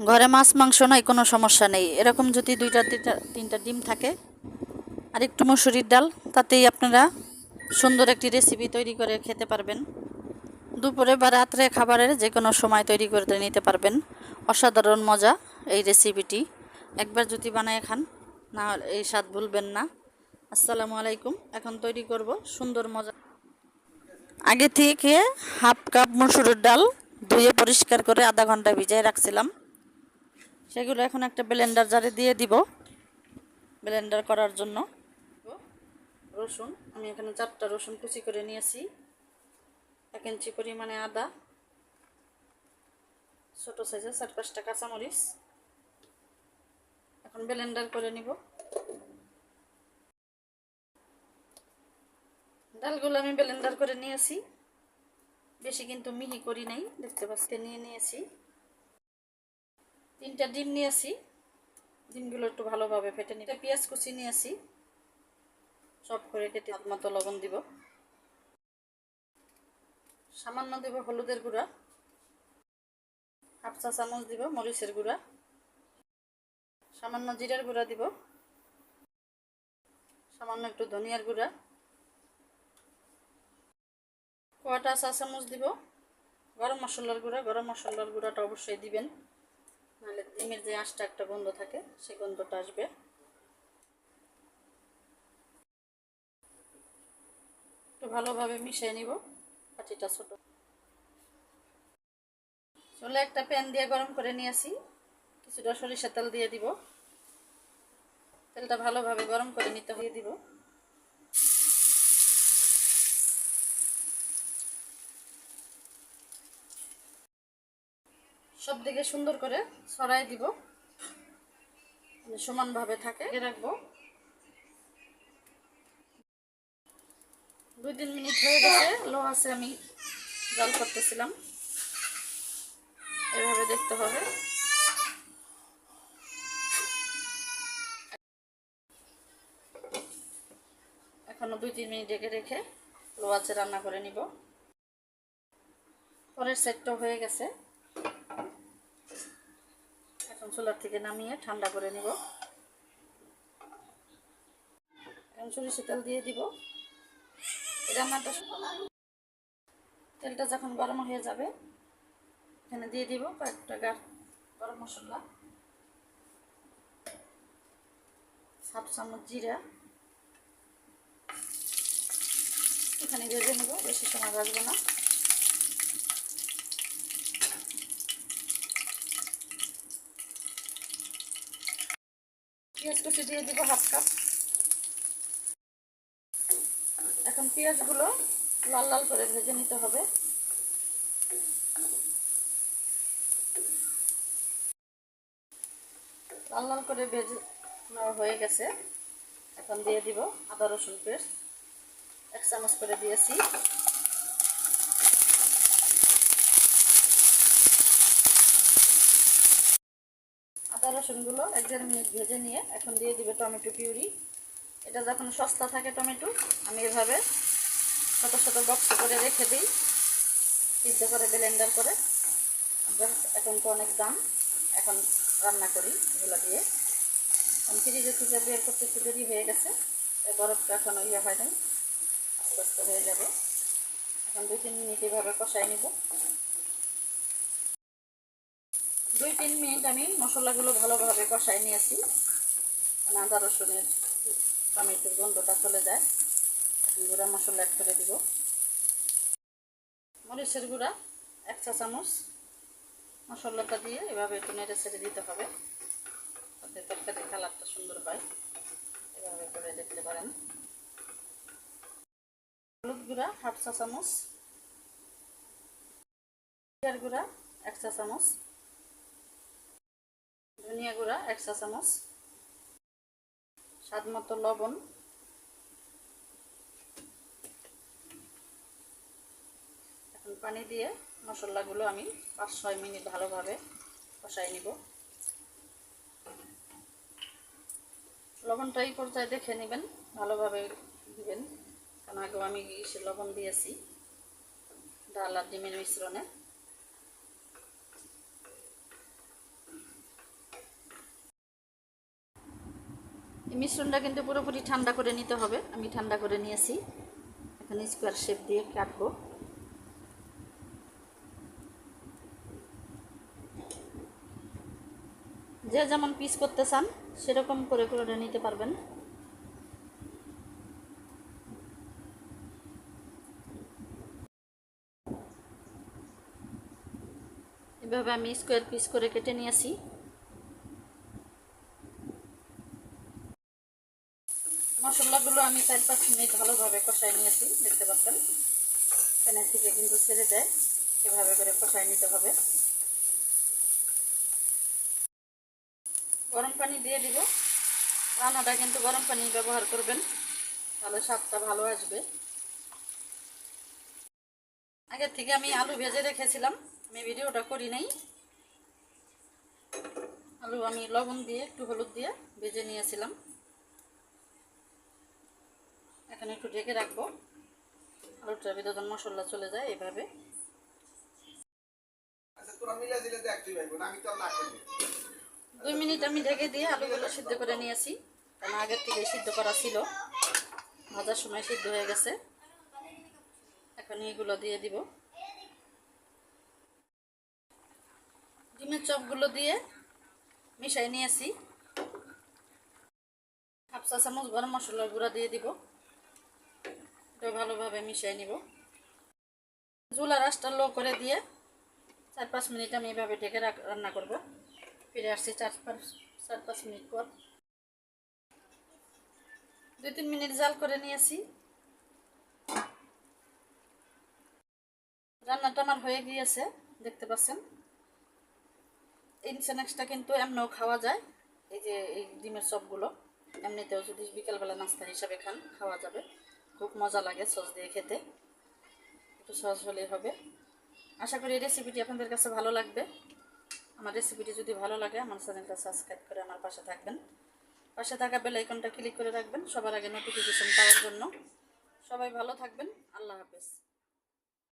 ঘরে মাছ, মাংস নাই, কোনো সমস্যা নেই। এরকম যদি দুইটা, তিনটা তিনটা ডিম থাকে, আর একটু মসুরির ডাল, তাতেই আপনারা সুন্দর একটি রেসিপি তৈরি করে খেতে পারবেন। দুপুরে বা রাত্রে খাবারের যে কোনো সময় তৈরি করে নিতে পারবেন। অসাধারণ মজা এই রেসিপিটি একবার যদি বানায় খান, না এই স্বাদ ভুলবেন না। আসসালামু আলাইকুম। এখন তৈরি করব সুন্দর মজা। আগে থেকে হাফ কাপ মসুরের ডাল ধুয়ে পরিষ্কার করে আধা ঘণ্টা ভিজায় রাখছিলাম। সেগুলো এখন একটা ব্লেন্ডার জারে দিয়ে দিব। ব্লেন্ডার করার জন্য। রসুন, আমি এখানে চারটা রসুন কুচি করে নিয়েছি। এক ইঞ্চি পরিমাণে আদা। ছোটো সাইজের চার পাঁচটা কাঁচামরিচ। এখন ব্লেন্ডার করে নিব। ডালগুলো আমি ব্লেন্ডার করে নিয়েছি। বেশি কিন্তু মিহি করি নাই, দেখতে পাচ্ছি নিয়ে নিয়েছি। তিনটা ডিম নিয়ে নিয়েছি ডিমগুলো একটু ভালোভাবে ফেটে নিতে পেঁয়াজ কুচি নিয়েছি সব করে কেটে মতো লবণ দিব। সামান্য দেব হলুদের গুঁড়া। হাফ চা চামচ দিব মরিচের গুঁড়া। সামান্য জিরার গুঁড়া দিব। সামান্য একটু ধনিয়ার গুঁড়া। কয়টা চা চামচ দিব? গরম মশলার গুঁড়া। গরম মশলার গুঁড়াটা অবশ্যই দিবেন। নাহলে ডিমের যে আঁশটা একটা গন্ধ থাকে, সে গন্ধটা আসবে। একটু ভালোভাবে মিশিয়ে নিব কাঠিটা ছোট। চলে একটা প্যান দিয়ে গরম করে নিয়েছি, কিছুটা সরিষা তেল দিয়ে দিব। তেলটা ভালোভাবে গরম করে নিতে হয়ে দিব। সব দিকে সুন্দর করে ছড়াই দিব। সমানভাবে থাকে। রাখব। দুই তিন মিনিট হয়ে গেছে, লো আছে আমি জল করতেছিলাম। এভাবে দেখতে হবে। এখনও দুই তিন মিনিট রেখে রেখে লো আছে রান্না করে নিব। পরের সেটটাও হয়ে গেছে। এখন চুলার থেকে নামিয়ে ঠান্ডা করে নিব। এখন সরিষা তেল দিয়ে দিব। রান্নাটা তেলটা যখন গরম হয়ে যাবে, এখানে দিয়ে দিব কয়েকটা গাছ গরম মশলা, হাফ চামচ জিরা। এখানে ভেজে নেব, বেশি সময় ভাজবো না। পেঁয়াজ কুচি দিয়ে দিব হাফ কাপ। এখন পেঁয়াজগুলো লাল লাল করে ভেজে নিতে হবে। লাল লাল করে ভেজে হয়ে গেছে। এখন দিয়ে দিব আদা রসুন পেস্ট। এক চামচ করে দিয়েছি। আদা রসুনগুলো এক মিনিট ভেজে নিয়ে এখন দিয়ে দিবে টমেটো পিউরি। এটা যখন সস্তা থাকে টমেটো, আমি এভাবে ছোট ছোট বক্স করে রেখে দিই, সিদ্ধ করে ব্লেন্ডার করে। এখন তো অনেক দাম, এখন রান্না করি এগুলো দিয়ে। এখন ফ্রিজে থেকে বের করতে একটু দেরি হয়ে গেছে বরফটা এখন ইয়ে হয় নাই, আস্তে আস্তে হয়ে যাবে। এখন দুই তিন মিনিট এভাবে কষাই নিব। দুই, তিন মিনিট আমি মশলাগুলো ভালোভাবে কষাই নিয়েছি। মানে আদা, রসুনের টমেটোর গন্ধটা চলে যায়। গুঁড়া মশলা অ্যাড করে দিব। মরিচের গুঁড়া এক চা চামচ। মশলাটা দিয়ে এভাবে একটু নেড়ে ছেড়ে দিতে হবে। তাতে তরকারির কালারটা সুন্দর হয়। এভাবে করে দেখতে পারেন। হলুদ গুঁড়া হাফ চা চামচ। গুঁড়া এক চা চামচ। ধনিয়া গুঁড়া, এক চা চামচ। স্বাদ মতো লবণ। এখন পানি দিয়ে মশলাগুলো আমি পাঁচ ছয় মিনিট ভালোভাবে কষাই নিব। লবণটা এই পর্যায়ে দেখে নেবেন, ভালোভাবে দিবেন। কারণ আগেও আমি লবণ দিয়েছি। ডাল আর ডিমের মিশ্রণে। মিশ্রণটা কিন্তু পুরোপুরি ঠান্ডা করে নিতে হবে। আমি ঠান্ডা করে নিয়েছি। এখন স্কোয়ার শেপ দিয়ে কাটবো। যে যেমন পিস করতে চান, সেরকম করে করে নিতে পারবেন। এভাবে আমি স্কোয়ার পিস করে কেটে নিয়েছি। মশলাগুলো আমি চার পাঁচ মিনিট ভালোভাবে কষাই নিয়েছি, দেখতে পাচ্ছেন? প্যানের থেকে কিন্তু ছেড়ে দেয়, এভাবে করে কষাই নিতে হবে। গরম পানি দিয়ে দিব। রান্নাটা কিন্তু গরম পানি ব্যবহার করবেন, তাহলে স্বাদটা ভালো আসবে। আগের থেকে আমি আলু ভেজে রেখেছিলাম, আমি ভিডিওটা করি নাই। আলু আমি লবণ দিয়ে, একটু হলুদ দিয়ে ভেজে নিয়েছিলাম। এখন একটু ঢেকে রাখব। আলুটার ভিতরে মশলা চলে যায় এভাবে আচ্ছা দুই মিনিট আমি ঢেকে দিয়ে আলুগুলো সিদ্ধ করে নিয়েছি। কারণ আগের থেকে সিদ্ধ করা ছিল। ভাজার সময় সিদ্ধ হয়ে গেছে। এখন এগুলো দিয়ে দিব। ডিমের চপগুলো দিয়ে মিশাই নিয়েছি। হাফ চা চামচ গরম মশলার গুঁড়া দিয়ে দিব। এটা ভালোভাবে মিশাই নিব। চুলা রাসটা লো করে দিয়ে চার পাঁচ মিনিট আমি এভাবে রাখ- রান্না করব। ফিরে আসছি চার পাঁচ চার পাঁচ মিনিট পর। দুই তিন মিনিট জাল করে নিয়েছি। রান্নাটা আমার হয়ে গিয়েছে, দেখতে পাচ্ছেন। এই স্ন্যাক্সটা কিন্তু এমনিও খাওয়া যায়। এই যে এই ডিমের চপগুলো, এমনিতেও যদি বিকালবেলা নাস্তা হিসাবে খান, খাওয়া যাবে। খুব মজা লাগে সস দিয়ে খেতে। একটু সস হলেই হবে। আশা করি এই রেসিপিটি আপনাদের কাছে ভালো লাগবে। আমার রেসিপিটি যদি ভালো লাগে, আমার চ্যানেলটা সাবস্ক্রাইব করে আমার পাশে থাকবেন। পাশে থাকা বেল আইকনটা ক্লিক করে রাখবেন। সবার আগে নোটিফিকেশন পাওয়ার জন্য। সবাই ভালো থাকবেন। আল্লাহ হাফেজ।